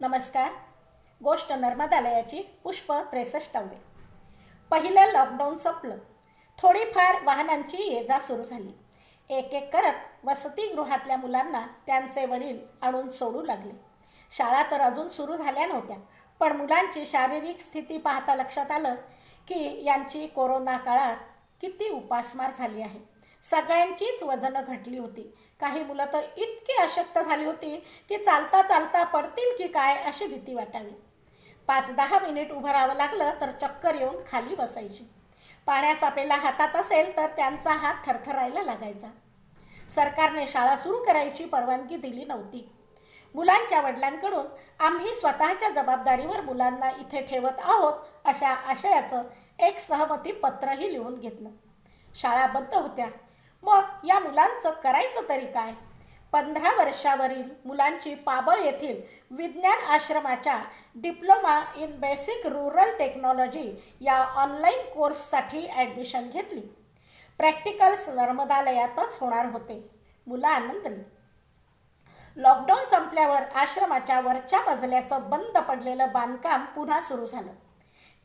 नमस्कार. गोष्ट नर्मदालयाची पुष्प त्रेसष्टावे. पहिलं लॉकडाऊन संपलं. थोडीफार वाहनांची ये जा सुरू झाली. एक एक करत वसतिगृहातल्या मुलांना त्यांचे वडील आणून सोडू लागले. शाळा तर अजून सुरू झाल्या नव्हत्या पण मुलांची शारीरिक स्थिती पाहता लक्षात आलं की यांची कोरोना काळात किती उपासमार झाली आहे. सगळ्यांचीच वजनं घटली होती. काही मुलं तर इतकी अशक्त झाली होती की चालता चालता पडतील की काय अशी भीती वाटावी. पाच दहा मिनिट उभं राहावं लागलं तर चक्कर येऊन खाली बसायची. पाण्याचा पेला हातात असेल तर त्यांचा हात थरथरायला लागायचा. सरकारने शाळा सुरू करायची परवानगी दिली नव्हती. मुलांच्या वडिलांकडून आम्ही स्वतःच्या जबाबदारीवर मुलांना इथे ठेवत आहोत अशा आशयाचं एक सहमती पत्रही लिहून घेतलं. शाळा बंद होत्या. मग या मुलांचं करायचं तरी काय? पंधरा वर्षावरील मुलांची पाबळ येथील विज्ञान आश्रमाच्या diploma in basic rural technology या ऑनलाईन कोर्ससाठी ॲडमिशन घेतली. प्रॅक्टिकल्स नर्मदालयातच होणार होते. मुलं आनंदली. लॉकडाऊन संपल्यावर आश्रमाच्या वरच्या मजल्याचं बंद पडलेलं बांधकाम पुन्हा सुरू झालं.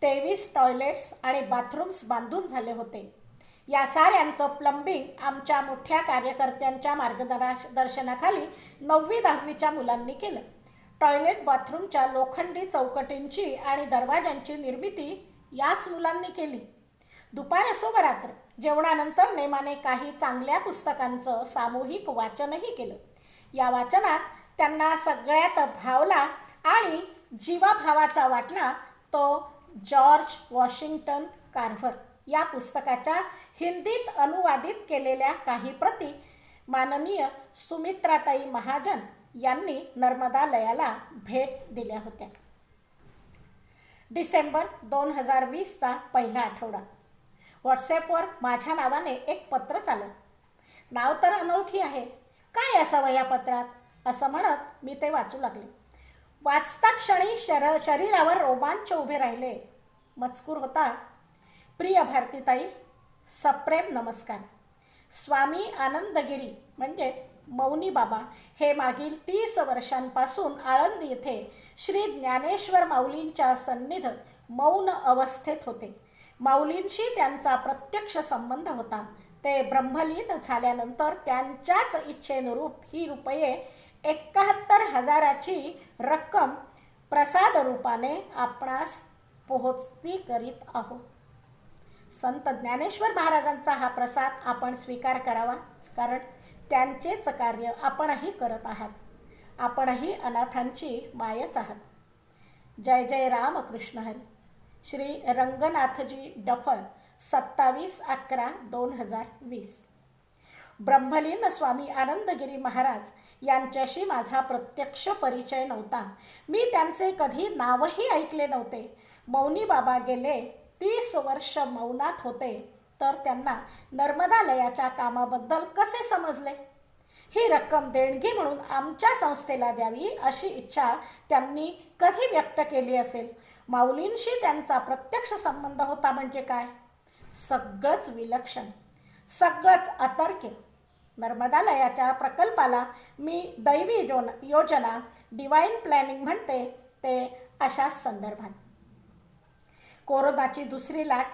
तेवीस टॉयलेट्स आणि बाथरूम्स बांधून झाले होते. या साऱ्यांचं प्लंबिंग आमच्या मोठ्या कार्यकर्त्यांच्या मार्गदर्शनाखाली नववी दहावीच्या मुलांनी केलं. टॉयलेट बाथरूमच्या लोखंडी चौकटींची आणि दरवाजांची निर्मिती याच मुलांनी केली. दुपार असो व रात्र जेवणानंतर नेमाने काही चांगल्या पुस्तकांचं सामूहिक वाचनही केलं. या वाचनात त्यांना सगळ्यात भावला आणि जीवाभावाचा वाटला तो जॉर्ज वॉशिंग्टन कार्व्हर. या पुस्तकाच्या हिंदीत अनुवादित केलेल्या काही प्रती माननीय सुमित्राताई महाजन यांनी नर्मदालयाला भेट दिल्या होत्या. डिसेंबर दोन हजार वीसचा पहिला आठवडा. व्हॉट्सॲपवर माझ्या नावाने एक पत्र चाललं. नाव तर अनोळखी आहे. काय असावं या पत्रात? असं म्हणत मी ते वाचू लागले. वाचता क्षणी शर शरीरावर रोमांच उभे राहिले. मजकूर होता प्रिय भारतीताई सप्रेम नमस्कार. स्वामी आनंदगिरी म्हणजेच मौनी बाबा हे मागील तीस वर्षांपासून आळंदी येथे श्री ज्ञानेश्वर माऊलींच्या सन्निध मौन अवस्थेत होते. माऊलींशी त्यांचा प्रत्यक्ष संबंध होता. ते ब्रह्मलीन झाल्यानंतर त्यांच्याच इच्छेनुरूप ही रुपये एकाहत्तर हजाराची रक्कम प्रसाद रूपाने आपणास पोहोचती करीत आहोत. संत ज्ञानेश्वर महाराजांचा हा प्रसाद आपण स्वीकार करावा कारण त्यांचेच कार्य आपणही करत आहात. आपणही अनाथांची मायच आहात. जय जय राम कृष्ण हरी. श्री रंगनाथजी डफळ सत्तावीस अकरा दोन हजार वीस. ब्रह्मलीन स्वामी आनंदगिरी महाराज यांच्याशी माझा प्रत्यक्ष परिचय नव्हता. मी त्यांचे कधी नावही ऐकले नव्हते. मौनी बाबा गेले तीस वर्ष मौनात होते तर त्यांना नर्मदालयाच्या कामाबद्दल कसे समजले? ही रक्कम देणगी म्हणून आमच्या संस्थेला द्यावी अशी इच्छा त्यांनी कधी व्यक्त केली असेल? माऊलींशी त्यांचा प्रत्यक्ष संबंध होता म्हणजे काय? सगळंच विलक्षण सगळंच अतर्क्य नर्मदालयाच्या प्रकल्पाला मी दैवी योन योजना डिवाईन प्लॅनिंग म्हणते ते अशाच संदर्भात. कोरोनाची दुसरी लाट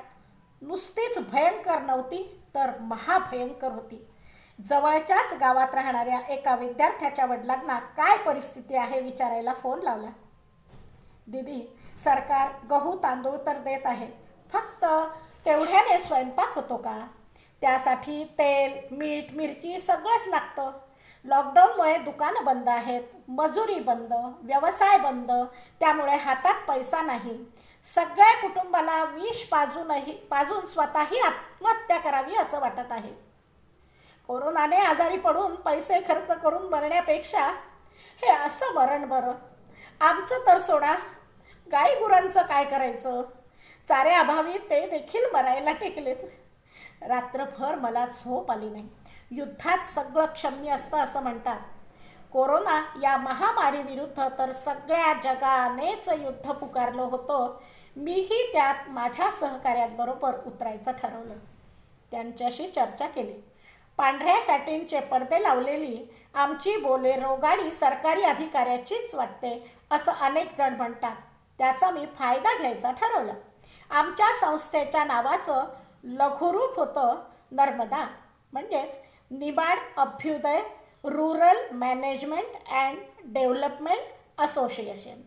नुसतीच भयंकर नव्हती तर महाभयंकर होती. जवळच्याच गावात राहणाऱ्या एका विद्यार्थ्याच्या वडिलांना काय परिस्थिती आहे विचारायला फोन लावला. दीदी सरकार गहू तांदूळ तर देत आहे फक्त तेवढ्याने स्वयंपाक होतो का? त्यासाठी तेल मीठ मिरची सगळंच लागतं. लॉकडाऊनमुळे दुकानं बंद आहेत मजुरी बंद व्यवसाय बंद त्यामुळे हातात पैसा नाही. सगळ्या कुटुंबाला विष पाजूनही पाजून स्वतःही आत्महत्या करावी असं वाटत आहे. कोरोनाने आजारी पडून पैसे खर्च करून मरण्यापेक्षा हे असं मरण बरं. आमचं तर सोडा. गाई गुरांचं काय करायचं? चाऱ्याअभावी ते देखील मरायला टेकलेच रात्रभर मला झोप आली नाही. युद्धात सगळं क्षम्य असतं असं म्हणतात. कोरोना या महामारीविरुद्ध तर सगळ्या जगानेच युद्ध पुकारलं होतं. मीही त्यात माझ्या सहकार्याबरोबर उतरायचं ठरवलं. त्यांच्याशी चर्चा केली. पांढऱ्या सॅटिनचे पडदे लावलेली आमची बोलेरो गाडी सरकारी अधिकाऱ्याचीच वाटते असं अनेक जण म्हणतात. त्याचा मी फायदा घ्यायचा ठरवलं. आमच्या संस्थेच्या नावाचं लघुरूप होतं नर्मदा. म्हणजेच Nibad Abhyudaya rural management and development association.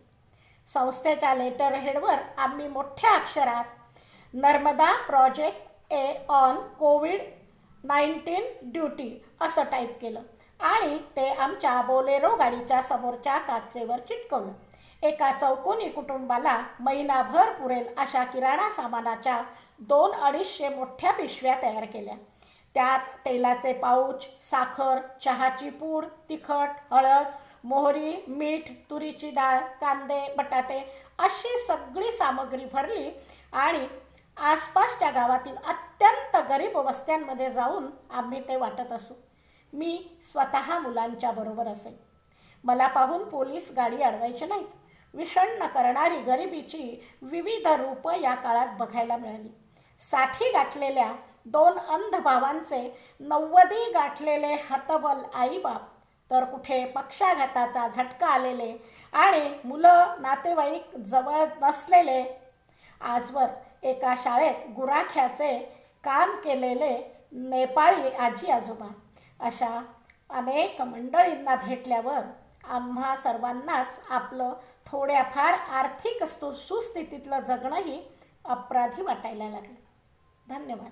संस्थेच्या लेटर हेडवर आम्ही मोठ्या अक्षरात Narmada project A on COVID nineteen duty असं टाईप केलं. आणि ते आमच्या बोलेरो गाडीच्या समोरच्या काचेवर चिटकवलं. एका चौकोनी कुटुंबाला महिनाभर पुरेल अशा किराणा सामानाच्या दोन अडीचशे मोठ्या पिशव्या तयार केल्या. त्यात तेलाचे पाऊच साखर चहाची पूड तिखट हळद मोहरी मीठ तुरीची डाळ कांदे बटाटे अशी सगळी सामग्री भरली आणि आसपासच्या गावातील अत्यंत गरीब वस्त्यांमध्ये जाऊन आम्ही ते वाटत असू. मी स्वतः मुलांच्या बरोबर असे. मला पाहून पोलीस गाडी अडवायचे नाहीत. विषण्ण करणारी गरिबीची विविध रूपं या काळात बघायला मिळाली. साठी गाठलेल्या दोन अंध भावांचे नव्वदी गाठलेले हतबल आईबाप तर कुठे पक्षाघाताचा झटका आलेले आणि मुलं नातेवाईक जवळ नसलेले. आजवर एका शाळेत गुराख्याचे काम केलेले नेपाळी आजी आजोबा. अशा अनेक मंडळींना भेटल्यावर आम्हा सर्वांनाच आपलं थोड्याफार आर्थिक सुस्थितीतलं जगणंही अपराधी वाटायला लागलं. धन्यवाद.